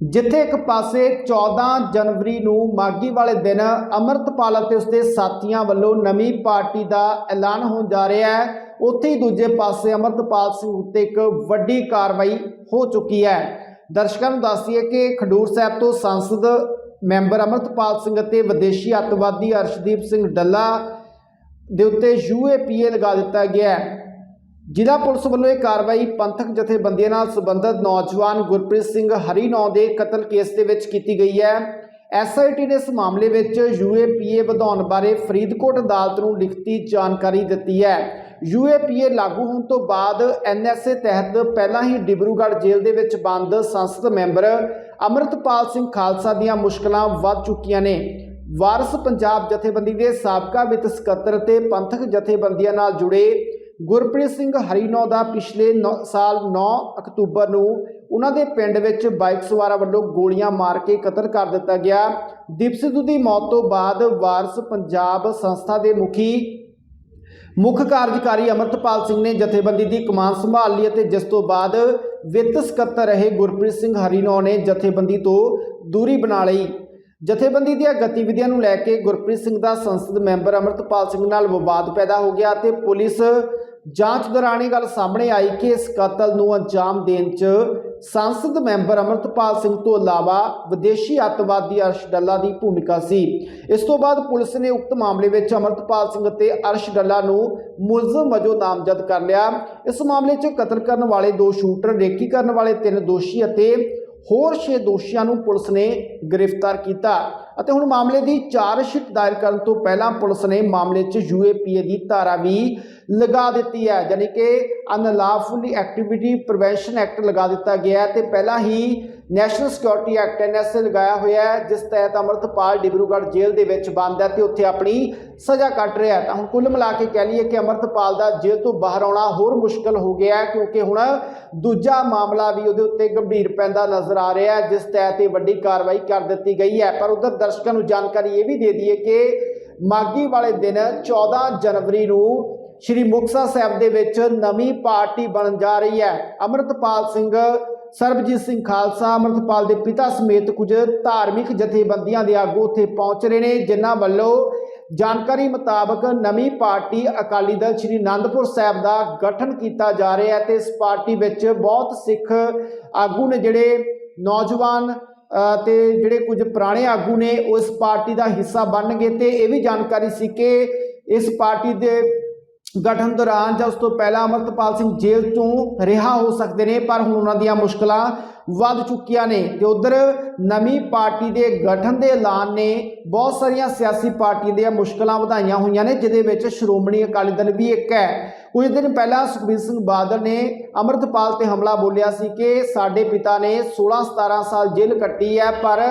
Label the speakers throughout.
Speaker 1: ਜਿੱਥੇ ਇੱਕ ਪਾਸੇ 14 ਜਨਵਰੀ ਨੂੰ ਮਾਗੀ ਵਾਲੇ ਦਿਨ ਅਮਰਤਪਾਲ ਅਤੇ ਉਸਦੇ ਸਾਥੀਆਂ ਵੱਲੋਂ ਨਵੀਂ ਪਾਰਟੀ ਦਾ ਐਲਾਨ ਹੋਣ ਜਾ ਰਿਹਾ ਹੈ, ਉੱਥੇ ਹੀ ਦੂਜੇ ਪਾਸੇ ਅਮਰਤਪਾਲ ਸਿੰਘ ਉੱਤੇ ਇੱਕ ਵੱਡੀ ਕਾਰਵਾਈ ਹੋ ਚੁੱਕੀ ਹੈ। ਦਰਸ਼ਕਾਂ ਨੂੰ ਦੱਸ ਕਿ ਖਡੂਰ ਸਾਹਿਬ ਤੋਂ ਸੰਸਦ ਮੈਂਬਰ ਅਮਰਤਪਾਲ ਸਿੰਘ ਅਤੇ ਵਿਦੇਸ਼ੀ ਅੱਤਵਾਦੀ ਅਰਸ਼ਦੀਪ ਸਿੰਘ ਡੱਲਾ ਦੇ ਉੱਤੇ ਯੂਏਪੀਏ ਲਗਾ ਦਿੱਤਾ ਗਿਆ ਹੈ। ਜ਼ਿਲ੍ਹਾ ਪੁਲਿਸ ਵੱਲੋਂ ਇਹ ਕਾਰਵਾਈ ਪੰਥਕ ਜਥੇਬੰਦੀਆਂ ਨਾਲ ਸੰਬੰਧਿਤ ਨੌਜਵਾਨ ਗੁਰਪ੍ਰੀਤ ਸਿੰਘ ਹਰੀ ਨੌ ਦੇ ਕਤਲ ਕੇਸ ਦੇ ਵਿੱਚ ਕੀਤੀ ਗਈ ਹੈ। ਐਸਆਈਟੀ ਨੇ ਇਸ ਮਾਮਲੇ ਵਿੱਚ ਯੂਏਪੀਏ ਵਧਾਉਣ ਬਾਰੇ ਫਰੀਦਕੋਟ ਅਦਾਲਤ ਨੂੰ ਲਿਖਤੀ ਜਾਣਕਾਰੀ ਦਿੱਤੀ ਹੈ। ਯੂਏਪੀਏ ਲਾਗੂ ਹੋਣ ਤੋਂ ਬਾਅਦ ਐਨਐਸਏ ਤਹਿਤ ਪਹਿਲਾਂ ਹੀ ਡਿਬਰੂਗੜ੍ਹ ਜੇਲ੍ਹ ਦੇ ਵਿੱਚ ਬੰਦ ਸੰਸਦ ਮੈਂਬਰ ਅਮਰਤਪਾਲ ਸਿੰਘ ਖਾਲਸਾ ਦੀਆਂ ਮੁਸ਼ਕਲਾਂ ਵੱਧ ਚੁੱਕੀਆਂ ਨੇ। ਵਾਰਸ ਪੰਜਾਬ ਜਥੇਬੰਦੀ ਦੇ ਸਾਬਕਾ ਵਿੱਤ ਸਕੱਤਰ ਤੇ ਪੰਥਕ ਜਥੇਬੰਦੀਆਂ ਨਾਲ ਜੁੜੇ ਗੁਰਪ੍ਰੀਤ ਸਿੰਘ ਹਰੀਨੌ ਦਾ ਪਿਛਲੇ ਨੌ- ਸਾਲ 9 ਅਕਤੂਬਰ ਨੂੰ ਉਹਨਾਂ ਦੇ ਪਿੰਡ ਵਿੱਚ ਬਾਈਕ ਸਵਾਰਾਂ ਵੱਲੋਂ ਗੋਲੀਆਂ ਮਾਰ ਕੇ ਕਤਲ ਕਰ ਦਿੱਤਾ ਗਿਆ। ਦੀਪ ਸਿੱਧੂ ਦੀ ਮੌਤ ਤੋਂ ਬਾਅਦ ਵਾਰਸ ਪੰਜਾਬ ਸੰਸਥਾ ਦੇ ਮੁਖੀ, ਮੁੱਖ ਕਾਰਜਕਾਰੀ ਅਮਰਤਪਾਲ ਸਿੰਘ ਨੇ ਜਥੇਬੰਦੀ ਦੀ ਕਮਾਨ ਸੰਭਾਲ ਲਈ ਅਤੇ ਜਿਸ ਤੋਂ ਬਾਅਦ ਵਿੱਤ ਸਕੱਤਰ ਰਹੇ ਗੁਰਪ੍ਰੀਤ ਸਿੰਘ ਹਰੀਨੌ ਨੇ ਜਥੇਬੰਦੀ ਤੋਂ ਦੂਰੀ ਬਣਾ ਲਈ। ਜਥੇਬੰਦੀ ਦੀਆਂ ਗਤੀਵਿਧੀਆਂ ਨੂੰ ਲੈ ਕੇ ਗੁਰਪ੍ਰੀਤ ਸਿੰਘ ਦਾ ਸੰਸਦ ਮੈਂਬਰ ਅਮਰਤਪਾਲ ਸਿੰਘ ਨਾਲ ਵਿਵਾਦ ਪੈਦਾ ਹੋ ਗਿਆ ਤੇ ਪੁਲਿਸ ਜਾਂਚ ਦੌਰਾਨ ਇਹ ਗੱਲ ਸਾਹਮਣੇ ਆਈ ਕਿ ਇਸ ਕਤਲ ਨੂੰ ਅੰਜਾਮ ਦੇਣ 'ਚ ਸੰਸਦ ਮੈਂਬਰ ਅਮਰਤਪਾਲ ਸਿੰਘ ਤੋਂ ਇਲਾਵਾ ਵਿਦੇਸ਼ੀ ਅੱਤਵਾਦੀ ਅਰਸ਼ ਡੱਲਾ ਦੀ ਭੂਮਿਕਾ ਸੀ। ਇਸ ਤੋਂ ਬਾਅਦ ਪੁਲਿਸ ਨੇ ਉਕਤ ਮਾਮਲੇ ਵਿੱਚ ਅਮਰਤਪਾਲ ਸਿੰਘ ਅਤੇ ਅਰਸ਼ ਡੱਲਾ ਨੂੰ ਮੁਲਜ਼ਮ ਵਜੋਂ ਨਾਮਜ਼ਦ ਕਰ ਲਿਆ। ਇਸ ਮਾਮਲੇ 'ਚ ਕਤਲ ਕਰਨ ਵਾਲੇ ਦੋ ਸ਼ੂਟਰ, ਰੇਕੀ ਕਰਨ ਵਾਲੇ ਤਿੰਨ ਦੋਸ਼ੀ ਅਤੇ ਹੋਰ 6 ਦੋਸ਼ੀਆਂ ਨੂੰ ਪੁਲਿਸ ਨੇ ਗ੍ਰਿਫਤਾਰ ਕੀਤਾ। ਅਤੇ ਹੁਣ ਮਾਮਲੇ ਦੀ ਚਾਰਜਸ਼ੀਟ ਦਾਇਰ ਕਰਨ ਤੋਂ ਪਹਿਲਾਂ ਪੁਲਿਸ ਨੇ ਮਾਮਲੇ 'ਚ ਯੂਏਪੀਏ ਦੀ ਧਾਰਾ ਵੀ ਲਗਾ ਦਿੱਤੀ ਹੈ, ਯਾਨੀ ਕਿ ਅਨਲਾਫੁਲੀ ਐਕਟੀਵਿਟੀ ਪ੍ਰੀਵੈਂਸ਼ਨ ਐਕਟ ਲਗਾ ਦਿੱਤਾ ਗਿਆ ਹੈ ਤੇ ਪਹਿਲਾਂ ਹੀ ਨੈਸ਼ਨਲ ਸਿਕਿਉਰਿਟੀ ਐਕਟ ਐਨਐਸਏ ਲਗਾਇਆ ਹੋਇਆ ਹੈ, ਜਿਸ ਤਹਿਤ ਅਮਰਤਪਾਲ ਡਿਬਰੂਗੜ੍ਹ ਜੇਲ੍ਹ ਦੇ ਵਿੱਚ ਬੰਦ ਹੈ ਤੇ ਉੱਥੇ ਆਪਣੀ ਸਜ਼ਾ ਕੱਟ ਰਿਹਾ ਤਾਂ ਹੁਣ ਕੁੱਲ ਮਿਲਾ ਕੇ ਕਹਿ ਲਈਏ ਕਿ ਅਮਰਤਪਾਲ ਦਾ ਜੇਲ੍ਹ ਤੋਂ ਬਾਹਰ ਆਉਣਾ ਹੋਰ ਮੁਸ਼ਕਲ ਹੋ ਗਿਆ ਕਿਉਂਕਿ ਹੁਣ ਦੂਜਾ ਮਾਮਲਾ ਵੀ ਉਹਦੇ ਉੱਤੇ ਗੰਭੀਰ ਪੈਂਦਾ ਨਜ਼ਰ ਆ ਰਿਹਾ ਹੈ, ਜਿਸ ਤਹਿਤ ਇਹ ਵੱਡੀ ਕਾਰਵਾਈ ਕਰ ਦਿੱਤੀ ਗਈ ਹੈ। ਪਰ ਉਧਰ ਦਰਸ਼ਕਾਂ ਨੂੰ ਜਾਣਕਾਰੀ ਇਹ ਵੀ ਦੇ ਦਈਏ ਕਿ ਮਾਗੀ ਵਾਲੇ ਦਿਨ 14 ਜਨਵਰੀ ਨੂੰ ਸ਼੍ਰੀ ਮੁਕਤਸਰ ਸਾਹਿਬ ਦੇ ਵਿੱਚ ਨਵੀਂ ਪਾਰਟੀ ਬਣਨ ਜਾ ਰਹੀ ਹੈ। ਅਮਰਤਪਾਲ ਸਿੰਘ ਸਰਬਜੀਤ ਸਿੰਘ ਖਾਲਸਾ ਅਮਰਤਪਾਲ ਦੇ ਪਿਤਾ ਸਮੇਤ ਕੁਝ ਧਾਰਮਿਕ ਜਥੇਬੰਦੀਆਂ ਦੇ ਆਗੂ ਉੱਥੇ ਪਹੁੰਚ ਰਹੇ ਨੇ ਜਿਨ੍ਹਾਂ ਵੱਲੋਂ ਜਾਣਕਾਰੀ ਮੁਤਾਬਕ ਨਵੀਂ ਪਾਰਟੀ ਅਕਾਲੀ ਦਲ ਸ਼੍ਰੀ ਅਨੰਦਪੁਰ ਸਾਹਿਬ ਦਾ ਗਠਨ ਕੀਤਾ ਜਾ ਰਿਹਾ ਹੈ ਤੇ ਇਸ ਪਾਰਟੀ ਵਿੱਚ ਬਹੁਤ ਸਿੱਖ ਆਗੂ ਨੇ ਜਿਹੜੇ ਨੌਜਵਾਨ ਅ, ਤੇ ਜਿਹੜੇ ਕੁਝ ਪੁਰਾਣੇ ਆਗੂ ਨੇ ਉਹ ਇਸ ਪਾਰਟੀ ਦਾ ਹਿੱਸਾ ਬਣਨਗੇ ਤੇ ਇਹ ਵੀ ਜਾਣਕਾਰੀ ਸੀ ਕਿ ਇਸ ਪਾਰਟੀ ਦੇ ਗਠਨ ਦੌਰਾਨ ਜਾਂ ਉਸ ਤੋਂ ਪਹਿਲਾਂ ਅਮਰਤਪਾਲ ਸਿੰਘ ਜੇਲ੍ਹ ਤੋਂ ਰਿਹਾ ਹੋ ਸਕਦੇ ਨੇ, ਪਰ ਹੁਣ ਉਹਨਾਂ ਦੀਆਂ ਮੁਸ਼ਕਲਾਂ ਵੱਧ ਚੁੱਕੀਆਂ ਨੇ ਤੇ ਉਧਰ ਨਵੀਂ ਪਾਰਟੀ ਦੇ ਗਠਨ ਦੇ ਐਲਾਨ ਨੇ, ਬਹੁਤ ਸਾਰੀਆਂ ਸਿਆਸੀ ਪਾਰਟੀਆਂ ਦੀਆਂ ਮੁਸ਼ਕਲਾਂ ਵਧਾਈਆਂ ਹੋਈਆਂ ਨੇ, ਜਿਹਦੇ ਵਿੱਚ ਸ਼੍ਰੋਮਣੀ ਅਕਾਲੀ ਦਲ ਵੀ ਇੱਕ ਹੈ। ਕੁਝ ਦਿਨ ਪਹਿਲਾਂ ਸੁਖਬੀਰ ਸਿੰਘ ਬਾਦਲ ਨੇ ਅਮਰਤਪਾਲ ਤੇ ਹਮਲਾ ਬੋਲਿਆ ਸੀ ਕਿ ਸਾਡੇ ਪਿਤਾ ਨੇ 16 17 ਸਾਲ ਜੇਲ੍ਹ ਕੱਟੀ ਹੈ, ਪਰ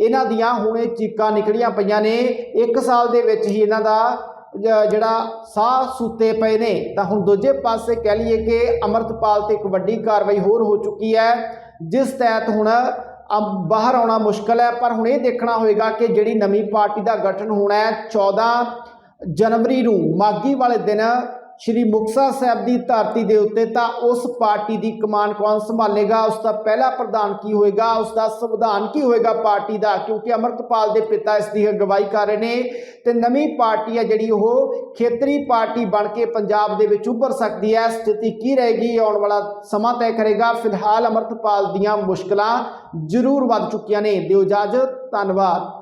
Speaker 1: ਇਹਨਾਂ ਦੀਆਂ ਹੁਣੇ ਚੀਕਾਂ ਨਿਕਲੀਆਂ ਪਈਆਂ ਨੇ। 1 ਸਾਲ ਦੇ ਵਿੱਚ ਹੀ ਇਹਨਾਂ ਦਾ ਜਿਹੜਾ ਸਾਹ ਸੁੱਤੇ ਪਏ ਨੇ, ਤਾਂ ਹੁਣ ਦੂਜੇ ਪਾਸੇ ਕਹਿ ਲਈਏ ਕਿ ਅਮਰਤਪਾਲ ਤੇ ਇੱਕ ਵੱਡੀ ਕਾਰਵਾਈ ਹੋਰ ਹੋ ਚੁੱਕੀ ਹੈ, ਜਿਸ ਤਹਿਤ ਹੁਣ ਅਮ ਬਾਹਰ ਆਉਣਾ ਮੁਸ਼ਕਲ ਹੈ, ਪਰ ਹੁਣ ਇਹ ਦੇਖਣਾ ਹੋਏਗਾ ਕਿ ਜਿਹੜੀ ਨਵੀਂ ਪਾਰਟੀ ਦਾ ਗਠਨ ਹੋਣਾ ਹੈ 14 ਜਨਵਰੀ ਨੂੰ ਮਾਗੀ ਵਾਲੇ ਦਿਨ ਸ਼੍ਰੀ ਮੁਕਤਸਰ ਸਾਹਿਬ ਦੀ ਧਰਤੀ ਦੇ ਉੱਤੇ ਤਾਂ ਉਸ ਪਾਰਟੀ ਦੀ ਕਮਾਨ ਕੌਣ ਸੰਭਾਲੇਗਾ? ਉਸ ਦਾ ਪਹਿਲਾ ਪ੍ਰਧਾਨ ਕੀ ਹੋਏਗਾ? ਉਸ ਦਾ ਸੰਵਿਧਾਨ ਕੀ ਹੋਏਗਾ ਪਾਰਟੀ ਦਾ? ਕਿਉਂਕਿ ਅਮਰਤਪਾਲ ਦੇ ਪਿਤਾ ਇਸ ਦੀ ਅਗਵਾਈ ਕਰ ਰਹੇ ਨੇ ਤੇ ਨਵੀਂ ਪਾਰਟੀ ਹੈ ਜਿਹੜੀ ਉਹ ਖੇਤਰੀ ਪਾਰਟੀ ਬਣ ਕੇ ਪੰਜਾਬ ਦੇ ਵਿੱਚ ਉੱਭਰ ਸਕਦੀ ਹੈ। ਸਥਿਤੀ ਕੀ ਰਹੇਗੀ? ਆਉਣ ਵਾਲਾ ਸਮਾਂ ਤੈਅ ਕਰੇਗਾ। ਫਿਲਹਾਲ ਅਮਰਤਪਾਲ ਦੀਆਂ ਮੁਸ਼ਕਲਾਂ ਜ਼ਰੂਰ ਵੱਧ ਚੁੱਕੀਆਂ ਨੇ। ਦਿਓ ਇਜਾਜ਼ਤ। ਧੰਨਵਾਦ।